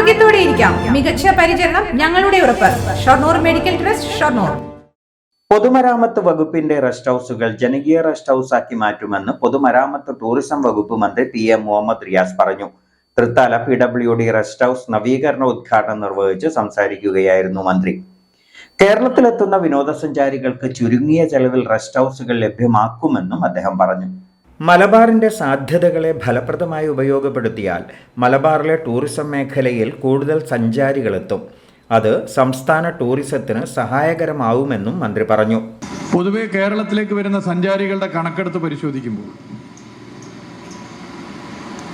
ധൈര്യത്തോടെ ഇരിക്കാം. മികച്ച പരിചരണം ഞങ്ങളുടെ ഉറപ്പ്. Shoranur medical trust Shoranur. പൊതുമരാമത്ത് വകുപ്പിന്റെ റെസ്റ്റ് ഹൗസുകൾ ജനകീയ റെസ്റ്റ് ഹൗസാക്കി മാറ്റുമെന്ന് പൊതുമരാമത്ത് ടൂറിസം വകുപ്പ് മന്ത്രി പി എം മുഹമ്മദ് റിയാസ് പറഞ്ഞു. Thrithala P W D rest house നവീകരണ ഉദ്ഘാടനം നിർവഹിച്ച് സംസാരിക്കുകയായിരുന്നു മന്ത്രി. കേരളത്തിലെത്തുന്ന വിനോദസഞ്ചാരികൾക്ക് ചുരുങ്ങിയ ചെലവിൽ റെസ്റ്റ് ഹൗസുകൾ ലഭ്യമാക്കുമെന്നും അദ്ദേഹം പറഞ്ഞു. മലബാറിന്റെ സാധ്യതകളെ ഫലപ്രദമായി ഉപയോഗപ്പെടുത്തിയാൽ മലബാറിലെ ടൂറിസം മേഖലയിൽ കൂടുതൽ സഞ്ചാരികളെത്തും. അത് സംസ്ഥാന ടൂറിസത്തിന് സഹായകരമാവുമെന്നും മന്ത്രി പറഞ്ഞു. പൊതുവെ കേരളത്തിലേക്ക് വരുന്ന സഞ്ചാരികളുടെ കണക്കെടുത്ത് പരിശോധിക്കുമ്പോൾ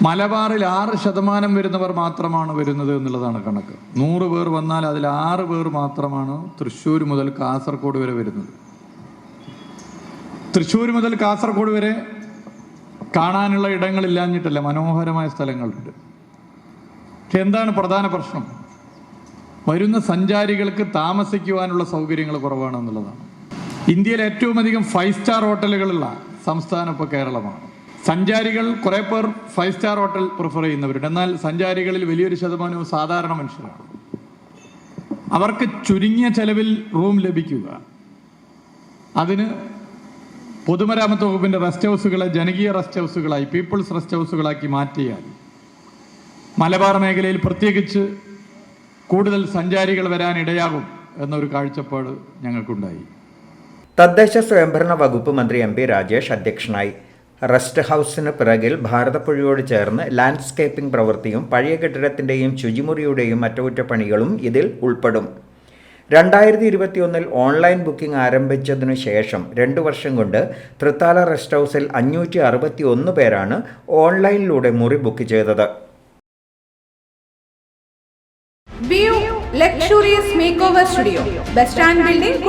മലബാറിൽ ആറ് ശതമാനം വരുന്നവർ മാത്രമാണ് വരുന്നത് എന്നുള്ളതാണ് കണക്ക്. നൂറ് പേർ വന്നാൽ അതിൽ ആറ് പേർ മാത്രമാണ് തൃശ്ശൂർ മുതൽ കാസർഗോഡ് വരെ വരുന്നത്. തൃശ്ശൂർ മുതൽ കാസർഗോഡ് വരെ കാണാനുള്ള ഇടങ്ങളില്ലാഞ്ഞിട്ടല്ല മനോഹരമായ സ്ഥലങ്ങളുണ്ട്. പക്ഷെ എന്താണ് പ്രധാന പ്രശ്നം? വരുന്ന സഞ്ചാരികൾക്ക് താമസിക്കുവാനുള്ള സൗകര്യങ്ങൾ കുറവാണ് എന്നുള്ളതാണ് ഇന്ത്യയിൽ ഏറ്റവും അധികം ഫൈവ് സ്റ്റാർ ഹോട്ടലുകളുള്ള സംസ്ഥാനം ഇപ്പോൾ കേരളമാണ്. സഞ്ചാരികൾ കുറെ പേർ ഫൈവ് സ്റ്റാർ ഹോട്ടൽ പ്രിഫർ ചെയ്യുന്നവരുണ്ട്. എന്നാൽ സഞ്ചാരികളിൽ വലിയൊരു ശതമാനവും സാധാരണ മനുഷ്യരാണ്. അവർക്ക് ചുരുങ്ങിയ ചെലവിൽ റൂം ലഭിക്കുക. അതിന് പൊതുമരാമത്ത് വകുപ്പിന്റെ റെസ്റ്റ് ഹൗസുകളെ ജനകീയ റെസ്റ്റ് ഹൗസുകളായി പീപ്പിൾസ് റെസ്റ്റ് ഹൗസുകളാക്കി മാറ്റിയാൽ മലബാർ മേഖലയിൽ പ്രത്യേകിച്ച് കൂടുതൽ സഞ്ചാരികൾ വരാൻ ഇടയാകും എന്നൊരു കാഴ്ചപ്പാട് ഞങ്ങൾക്കുണ്ടായി. തദ്ദേശ സ്വയംഭരണ വകുപ്പ് മന്ത്രി എം പി രാജേഷ് അധ്യക്ഷനായി. റെസ്റ്റ് ഹൗസിന് പിറകിൽ ഭാരതപ്പുഴയോട് ചേർന്ന് ലാൻഡ്സ്കേപ്പിംഗ് പ്രവൃത്തിയും പഴയ കെട്ടിടത്തിന്റെയും ശുചിമുറിയുടെയും അറ്റകുറ്റപ്പണികളും ഇതിൽ ഉൾപ്പെടും. രണ്ടായിരത്തി ഇരുപത്തിയൊന്നിൽ ഓൺലൈൻ ബുക്കിംഗ് ആരംഭിച്ചതിനു ശേഷം രണ്ടു വർഷം കൊണ്ട് തൃത്താല റെസ്റ്റ് ഹൗസിൽ അഞ്ഞൂറ്റി അറുപത്തി ഒന്ന് പേരാണ് ഓൺലൈനിലൂടെ മുറി ബുക്ക് ചെയ്തത്. Bus stand building